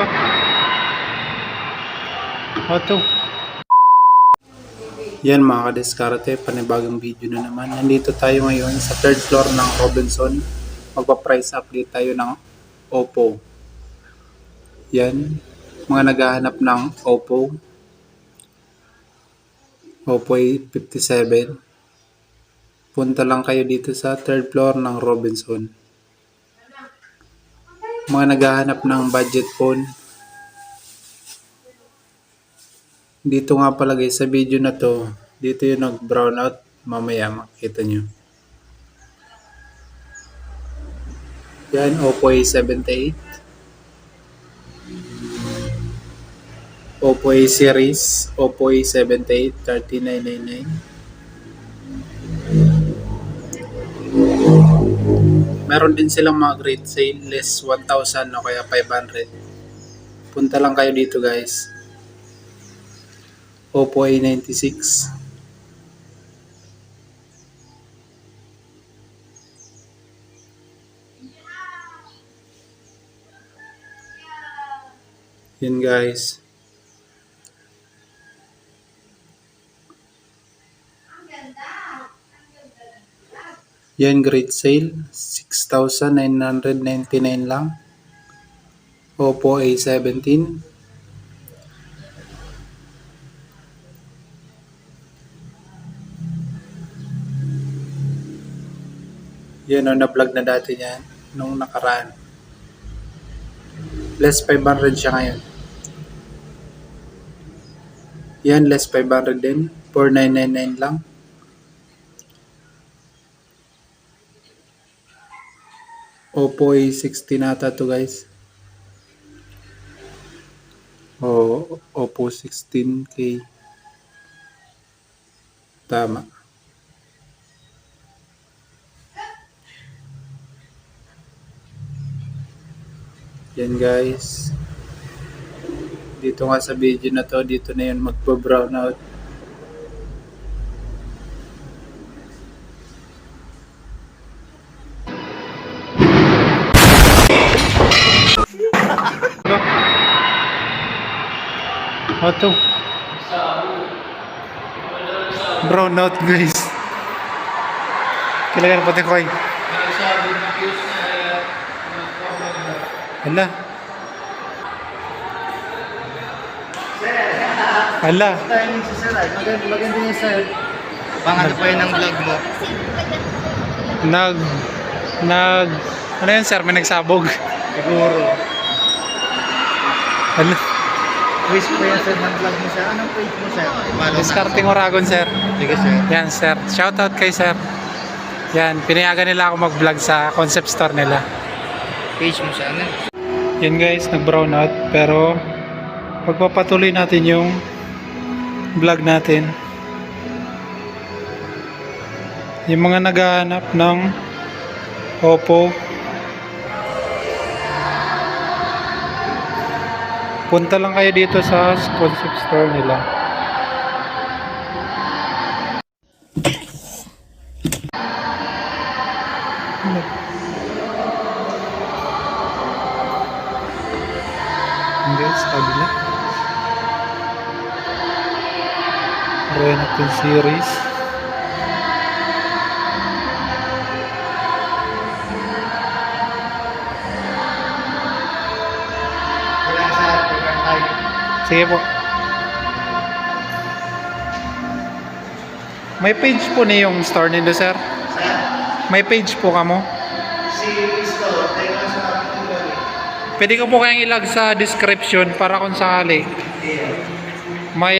Ito. Ito. Yan mga kadiskarte, panibagong video na naman. Nandito tayo ngayon sa third floor ng Robinson. Magpa-price update tayo ng Oppo. Yan, mga naghahanap ng Oppo. Oppo A57. Punta lang kayo dito sa third floor ng Robinson. Mga naghahanap ng budget phone. Dito nga pala guys sa video na to, dito yung nag brown out. Mamaya makita nyo. Yan, Oppo A78. Oppo A series, Oppo A78, 3999. Meron din silang mga great sale, less 1,000 o kaya 500. Punta lang kayo dito guys. Oppo A96. Yun guys. Yan great sale. 6,999 lang. Oppo A17. Yan o, na-vlog na dati yan nung nakaraan. Less 500 siya ngayon. Yan, less 500 din. 4999 lang. Oppo A16 ata to guys. O, Oppo 16K. Tama. Yan guys. Dito nga sa video na to, dito na yun magpa-brown out. Ito. Brown out guys. Kailangan pati ko ay. Hala. Hala. Maganda, yung sir. Pangalan po yun ng vlog mo. Nag... Nag... Ano yun sir? May nagsabog. Siguro. Hala. Wish po yan sir ng vlog mo sir. Anong page mo sir? Follow Discarding Oragon sir. Sige sir. Yan sir. Shoutout kay sir. Yan. Pinayagan nila ako mag-vlog sa concept store nila. Page mo siya. Ano? Yan guys, nag-brown out. Pero, pagpapatuloy natin yung vlog natin. Yung mga naghahanap ng Oppo. Punta lang kayo dito sa concept store nila. Guys, kabila. Renatan series. Sige po. May page po na yung store nito, sir. May page po kamo. si Isto, tayo lang sa. Pwede ko po kayang ilag sa description para kung sakali. May